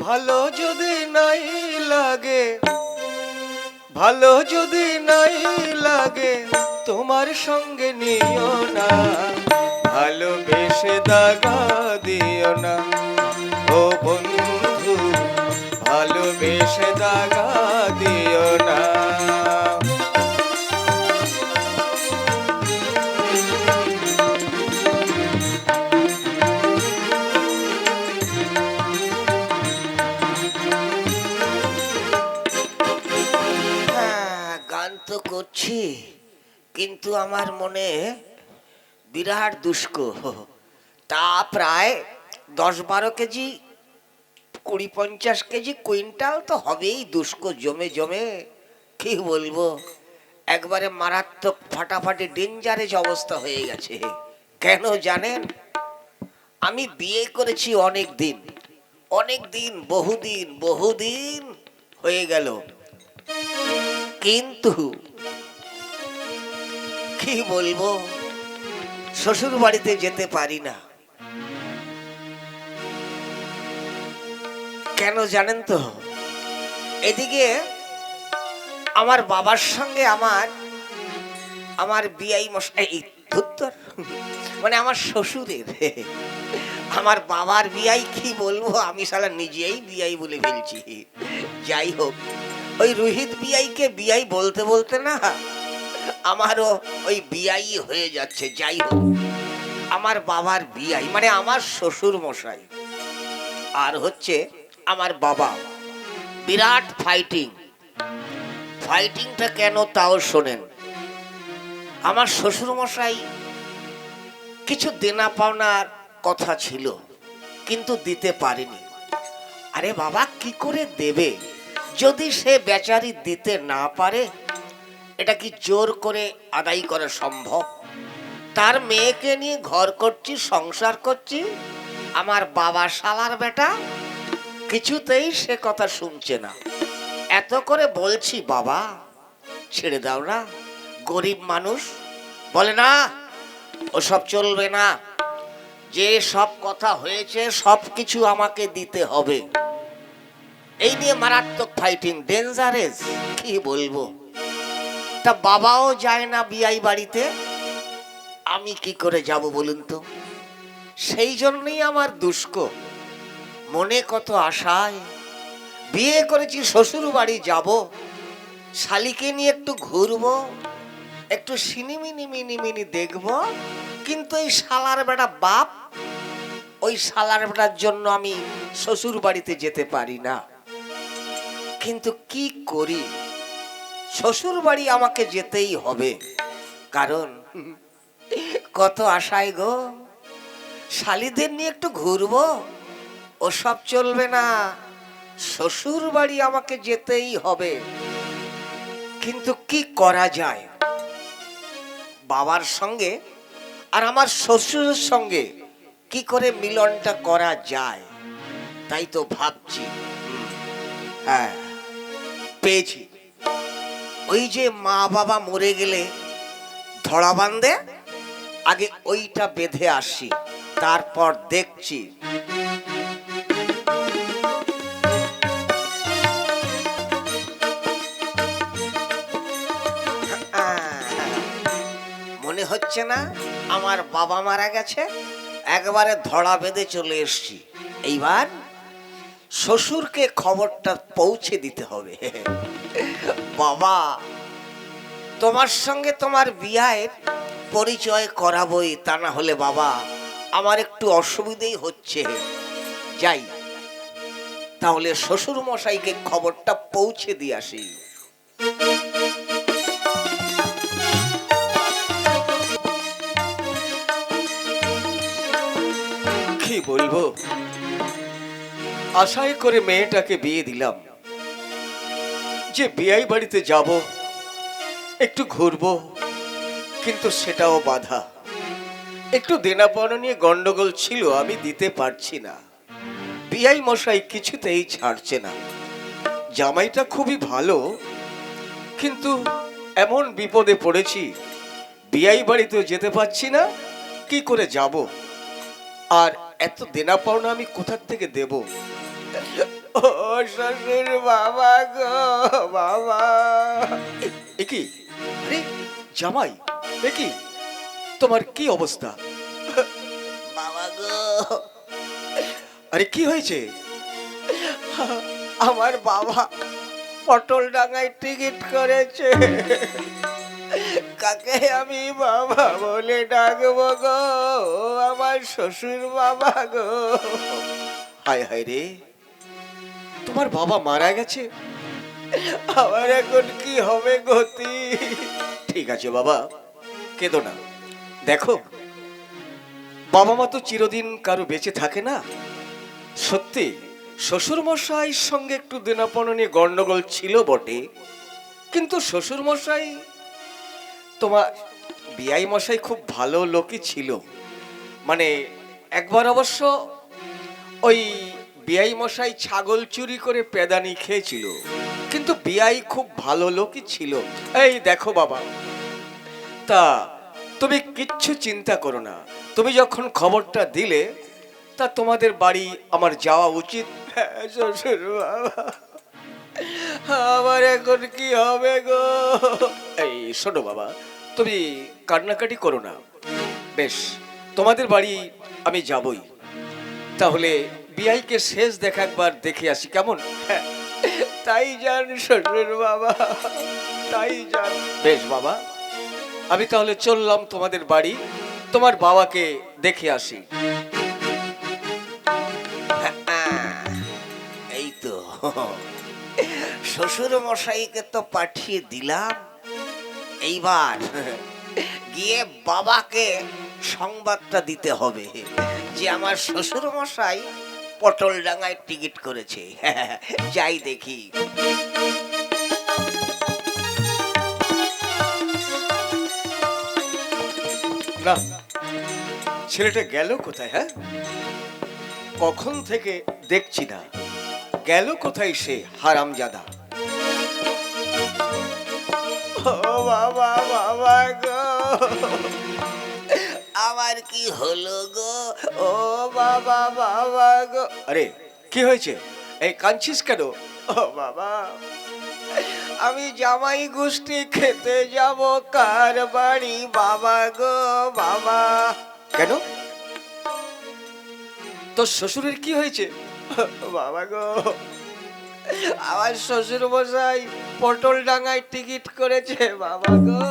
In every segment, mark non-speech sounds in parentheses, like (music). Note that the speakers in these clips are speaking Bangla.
ভালো যদি নাই লাগে, ভালো যদি নাই লাগে, তোমার সঙ্গে নিও না, ভালোবেসে দাগা দিও না। ও বন্ধু, ভালোবেসে দাগা দিও না। আমার মনে বিরাট দুষ্ক। তা প্রায় দশ বারো কেজি, কুড়ি পঞ্চাশ কেজি কুইন্টাল তো হবেই দুষ্ক জমে জমে। কি বলব? একবারে মারাত্মক ফাটাফাটি ডেঞ্জারেজ অবস্থা হয়ে গেছে। কেন জানেন? আমি বিয়ে করেছি অনেক দিন। অনেক দিন, বহুদিন বহুদিন হয়ে গেল। কিন্তু কি বলব? শ্বশুর বাড়িতে যেতে পারি না। কেন জানেন তো? এদিকে আমার বাবার সঙ্গে আমার আমার বিয়াই মশাই ধুত্তর মানে আমার শ্বশুরের। আমার বাবার বিয়াই কি বলব? আমি সালা নিজেই বিয়াই বলে ফেলছি। যাই হোক, ওই রোহিত বিয়াইকে বিয়াই বলতে বলতে না আমারও ওই বিয়াই হয়ে যাচ্ছে, যাই হোক। আমার বাবার বিয়াই মানে আমার শ্বশুর মশাই আর হচ্ছে আমার বাবা। বিরাট ফাইটিং ফাইটিংটা কেন তাও শোনেন? আমার শ্বশুর মশাই কিছু দেনা পাওনার কথা ছিল, কিন্তু দিতে পারেনি। আরে বাবা, কি করে দেবে? যদি সে বেচারি দিতে না পারে এটা কি জোর করে আদায় করা সম্ভব? তার মেয়েকে নিয়ে ঘর করছি, সংসার করছি, আমার বাবা শালার বেটা, কিছুতেই সে কথা শুনছে না। এত করে বলছি, বাবা, ছেড়ে দাও না, গরিব মানুষ। বলে, না, ওসব চলবে না। যে সব কথা হয়েছে, সব কিছু আমাকে দিতে হবে। এই নিয়ে মারাত্মক ফাইটিং ডেঞ্জারেস কি বলব? তা বাবাও যায় না বিয়াই বাড়িতে। আমি কি করে যাব বলুন তো? সেই জন্যই আমার দুষ্ক। মনে কত আশায়। বিয়ে করেছি শ্বশুর বাড়ি যাব। শালিকে নিয়ে একটু ঘুরবো। একটু সিনিমিনি মিনিমিনি দেখব। কিন্তু এই শালার বেটা বাপ, ওই শালার বেটার জন্য আমি শ্বশুর বাড়িতে যেতে পারি না। কিন্তু কি করি? শ্বশুর বাড়ি আমাকে যেতেই হবে। কারণ কত আশায় গো, শালিদের নিয়ে একটু ঘুরবো, ওসব চলবে না শ্বশুর বাড়ি আমাকে যেতেই হবে। কিন্তু কি করা যায়? বাবার সঙ্গে আর আমার শ্বশুরের সঙ্গে কি করে মিলনটা করা যায়? তাই তো ভাবছি। হ্যাঁ পেয়েছি। ওই যে মা বাবা মরে গেলে ধরা বান্ধে আগে ওইটা বেঁধে আসি, তারপর দেখছি। মনে হচ্ছে না আমার বাবা মারা গেছে? একবারে ধরা বেঁধে চলে এসছি। এইবার শ্বশুরকে খবরটা পৌঁছে দিতে হবে। বাবা, তোমার সঙ্গে তোমার বিয়ের পরিচয় করাবই তা না হলে বাবা, আমার একটু অসুবিধেই হচ্ছে। যাই, তাহলে শ্বশুর মশাইকে খবরটা পৌঁছে দিয়ে আসি। কি বলব? আশায় করে মেয়েটাকে বিয়ে দিলাম। যে বিয়াই বাড়িতে যাব, একটু ঘুরবো, কিন্তু সেটাও বাধা। একটু দেনা পাওনা নিয়ে গন্ডগোল ছিল, আমি দিতে পারছি না। বিয়াই মশাই কিছুতেই ছাড়ছে না। জামাইটা খুবই ভালো, কিন্তু এমন বিপদে পড়েছি, বিয়াই বাড়িতেও যেতে পারছি না, কি করে যাব? আর এত দেনা পাওনা আমি কোথার থেকে দেব? ও শ্বশুর বাবা গো বাবা। এ কি আরে জামাই এ কি তোমার কি অবস্থা? বাবা গো। আরে কি হয়েছে? আমার বাবা পটল ডাঙায় টিকিট করেছে। কাকে আমি বাবা বলে ডাকবো গো? আমার শ্বশুর বাবা গো। হায় হায় রে। তোমার বাবা মারা গেছে? আমার এখন কি হবে গতি? ঠিক আছে বাবা কেঁদো না। দেখো বাবা মা তো চিরদিন কারও বেঁচে থাকে না। সত্যি শ্বশুর মশাইয়ের সঙ্গে একটু দেনাপনা নিয়ে গন্ডগোল ছিল বটে। কিন্তু শ্বশুর মশাই তোমার বিআই মশাই খুব ভালো লোকই ছিল। মানে একবার অবশ্য ওই বিআই মশাই ছাগল চুরি করে পেদানি খেয়েছিল। কিন্তু বিআই খুব ভালো লোকই ছিল। এই দেখো বাবা, তা তুমি কিচ্ছু চিন্তা করো না। তুমি যখন খবরটা দিলে, তা তোমাদের বাড়ি আমার যাওয়া উচিত। শ্বশুর বাবা আমার এখন কি হবে গো? এই শোনো বাবা, তুমি কান্নাকাটি করো না। বেশ, তোমাদের বাড়ি আমি যাবই। তাহলে বিআইকে শেষ দেখা একবার দেখে আসি কেমন? হ্যাঁ, তাই জান শ্বশুর বাবা তাই জান বেশ বাবা আমি তাহলে চললাম তোমাদের বাড়ি তোমার বাবাকে দেখে আসি। এই তো। শ্বশুর মশাইকে তো পাঠিয়ে দিলাম। এইবার গিয়ে বাবাকে সংবাদটা দিতে হবে যে আমার শ্বশুর মশাই পটল ডাঙায় টিকিট করেছে। (laughs) যাই দেখি। ছেলেটা গেল কোথায় হ্যাঁ? কখন থেকে দেখছি না। গেল কোথায় সে, হারামজাদা? ও বাবা বাবা গো। আমার কি হলো গো? ও বাবা বাবা গো। আরে, কি হয়েছে? এই কাঁদছিস কেন? ও বাবা, আমি জামাই গোষ্ঠী খেতে যাব কার বাড়ি? বাবা গো, বাবা। কেন? তোর শ্বশুরের কি হয়েছে? বাবা গো, আমার শ্বশুর মশাই পটল ডাঙায় টিকিট করেছে। বাবা গো,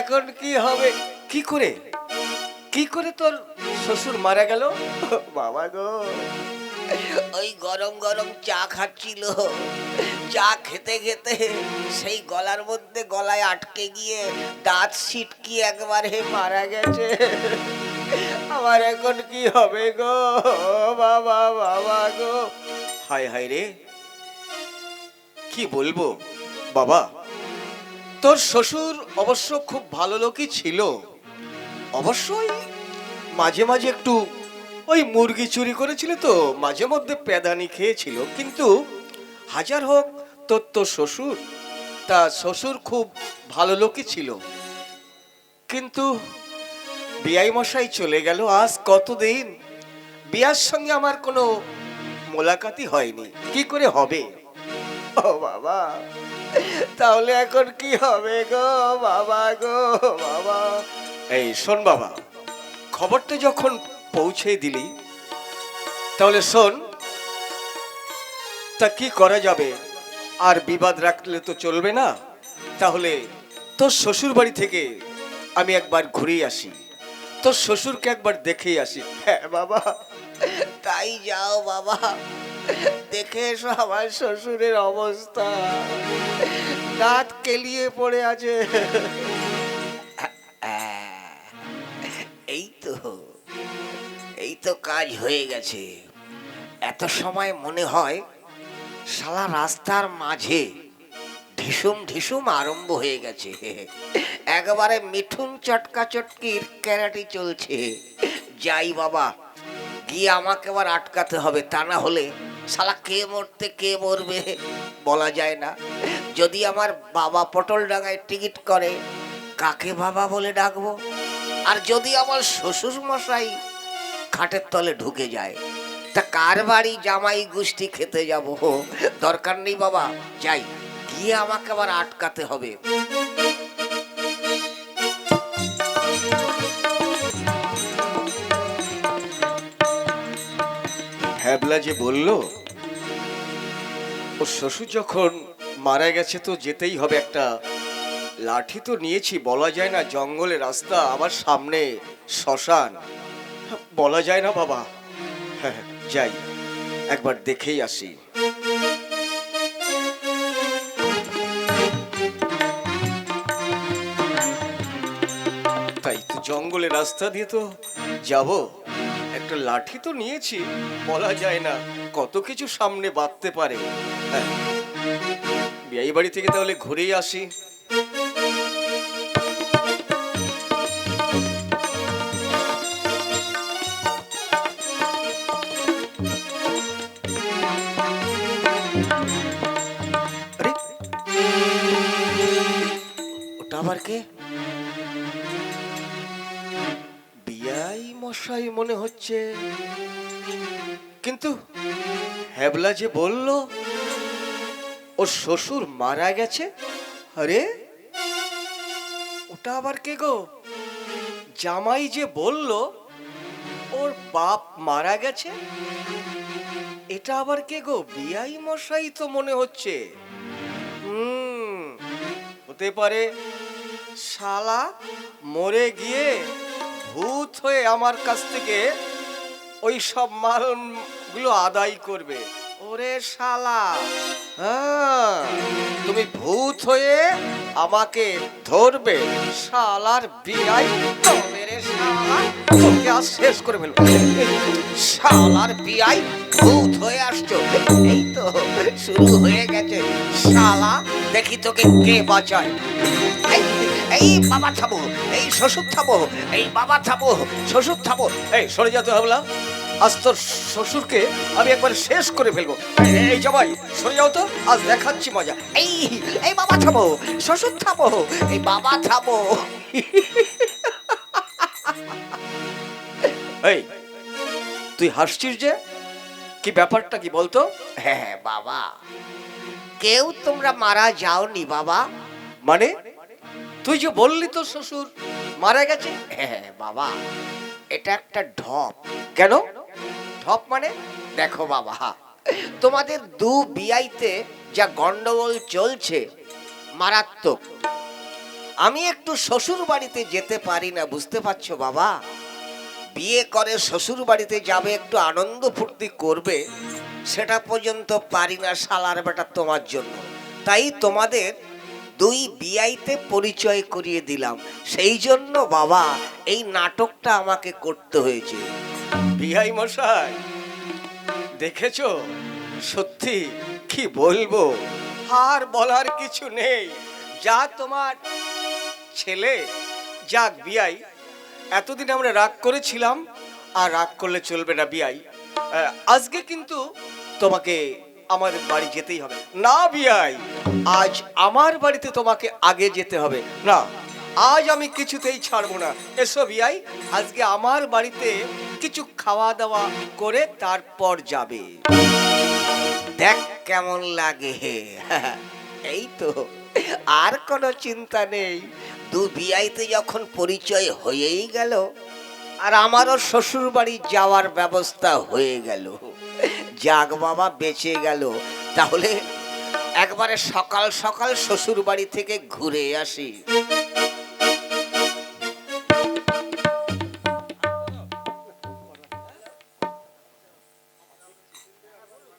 এখন কি হবে? কি করে? কি করে তোর শ্বশুর মারা গেল? বাবা গো ওই গরম গরম চা খাচ্ছিল। চা খেতে খেতে সেই গলার মধ্যে গলায় আটকে গিয়ে দাঁত ছিটকি একবারে মারা গেছে। আমার এখন কি হবে গো? বাবা বাবা গো। হায় হায় রে। কি বলব? বাবা তোর শ্বশুর অবশ্য খুব ভালো লোকই ছিল। অবশ্যই। মাঝে মাঝে একটু ওই মুরগি চুরি করেছিল তো, মাঝে মধ্যে পেদানি খেয়েছিল। কিন্তু হাজার হোক তোর তো শ্বশুর, তা শ্বশুর খুব ভালো লোকই ছিল। কিন্তু বিয়াই মশাই চলে গেল আজ কতদিন? বিয়ার সঙ্গে আমার কোনো মোলাকাতই হয়নি। কি করে হবে? ও বাবা, তাহলে এখন কি হবে গো? বাবা গো, বাবা। এই, শোন বাবা, খবরটা যখন পৌঁছে দিলি, তাহলে শোন, তা কি করা যাবে? আর বিবাদ রাখলে তো চলবে না। তাহলে তোর শ্বশুর বাড়ি থেকে আমি একবার ঘুরেই আসি। তোর শ্বশুরকে একবার দেখেই আসি। হ্যাঁ বাবা, তাই যাও বাবা। দেখে এসো আমার শ্বশুরের অবস্থা। দাঁত কেলিয়ে পড়ে আছে। কাজ হয়ে গেছে। এত সময় মনে হয় সারা রাস্তার মাঝে ঢিসুম ঢিসুম আরম্ভ হয়ে গেছে। একবারে মিঠুন চটকা চটকির ক্যারাটি চলছে। যাই বাবা, গিয়ে আমাকে আবার আটকাতে হবে, তা না হলে শালা কে মরতে কে মরবে বলা যায় না। যদি আমার বাবা পটল ডাঙায় টিকিট করে, কাকে বাবা বলে ডাকবো? আর যদি আমার শ্বশুর মশাই খাটের তলে ঢুকে যায়। তা কার বাড়ি জামাই গোষ্ঠী খেতে যাব? দরকার নেই বাবা, যাই, গিয়ে আমাকে আবার আটকাতে হবে। হ্যাবলা যে বলল, ও শ্বশুর যখন মারা গেছে তো যেতেই হবে, একটা লাঠি তো নিয়েছি, বলা যায় না জঙ্গলে রাস্তা, আমার সামনে শ্মশান। বলা যায় না বাবা। হ্যাঁ হ্যাঁ, যাই একবার দেখেই আসি। তাই তো জঙ্গলে রাস্তা দিয়ে তো যাব। একটা লাঠি তো নিয়েছি বলা যায় না কত কিছু সামনে বাঁধতে পারে। হ্যাঁ। বাড়ি থেকে তাহলে ঘুরেই আসি। ওটা কে বিয়াই মশাই মনে হচ্ছে। কিন্তু হ্যাবলা যে বলল, ওর শ্বশুর মারা গেছে? আরে, ওটা আবার কে গো? জামাই যে বলল, ওর বাপ মারা গেছে? এটা আবার কে গো? বিয়াই মশাই তো মনে হচ্ছে। হুম, হতে পারে শালা মরে গিয়ে ভূত হয়ে আমার কাছ থেকে ওই সব মালগুলো আদায় করবে। ওরে শালা। হ্যাঁ তুমি ভূত হয়ে আমাকে ধরবে। শালার বিয়াই তবে রে শালা। তোকে আজ শেষ করে ফেলব শালার বিয়াই ভূত হয়ে আসছো। এই তো শুরু হয়ে গেছে। শালা দেখি তোকে কে বাঁচায়। এই, এই বাবা থামো এই শ্বশুর থামো এই বাবা থামো শ্বশুর থামো এই সরে যেতে হবে না আজ তোর শ্বশুরকে আমি একবার শেষ করে ফেলব। এই- জামাই সরে যাও তো আজ দেখাচ্ছি মজা। এই এই বাবা থামো শ্বশুর থামো এই বাবা থামো এই তুই হাসছিস যে? কি ব্যাপারটা কি বলতো? হ্যাঁ বাবা। কেউ তোমরা মারা যাওনি বাবা। মানে? তুই যে বললি তোর শ্বশুর, মারা গেছে? হ্যাঁ বাবা, এটা একটা ঢপ। কেন? ঢপ মানে দেখো বাবা, তোমাদের দু বিয়াইতে যা গন্ডগোল চলছে, মারাত্মক। আমি একটু শ্বশুর বাড়িতে যেতে পারি না, বুঝতে পারছ বাবা? বিয়ে করে শ্বশুর বাড়িতে যাবে, একটু আনন্দ ফুর্তি করবে, সেটা পর্যন্ত পারি না সালার বেটা তোমার জন্য। তাই তোমাদের দুই বিয়াইতে পরিচয় করিয়ে দিলাম। সেই জন্য বাবা এই নাটকটা আমাকে করতে হয়েছে। বিহাই মশাই দেখেছ? সত্যি কি বলব? আর বলার কিছু নেই। যা তোমার ছেলে যাক বিয়াই এতদিন আমরা রাগ করেছিলাম আর রাগ করলে চলবে না আহ, আজকে কিন্তু তোমাকে আমাদের বাড়ি যেতেই হবে। না বিয়াই আজ আমার বাড়িতে তোমাকে আগে যেতে হবে। না, আজ আমি কিছুতেই ছাড়বো না। এসো বিয়াই, আজকে আমার বাড়িতে কিছু খাওয়া দাওয়া করে তারপর যাবে। দেখ কেমন লাগে। (laughs) এই তো, আর কোনো চিন্তা নেই। দু বিয়াইতে যখন পরিচয় হয়েই গেল, আর আমারও শ্বশুর বাড়ি যাওয়ার ব্যবস্থা হয়ে গেল। যাক বাবা, বেঁচে গেল। তাহলে একবারে সকাল সকাল শ্বশুর বাড়ি থেকে ঘুরে আসি।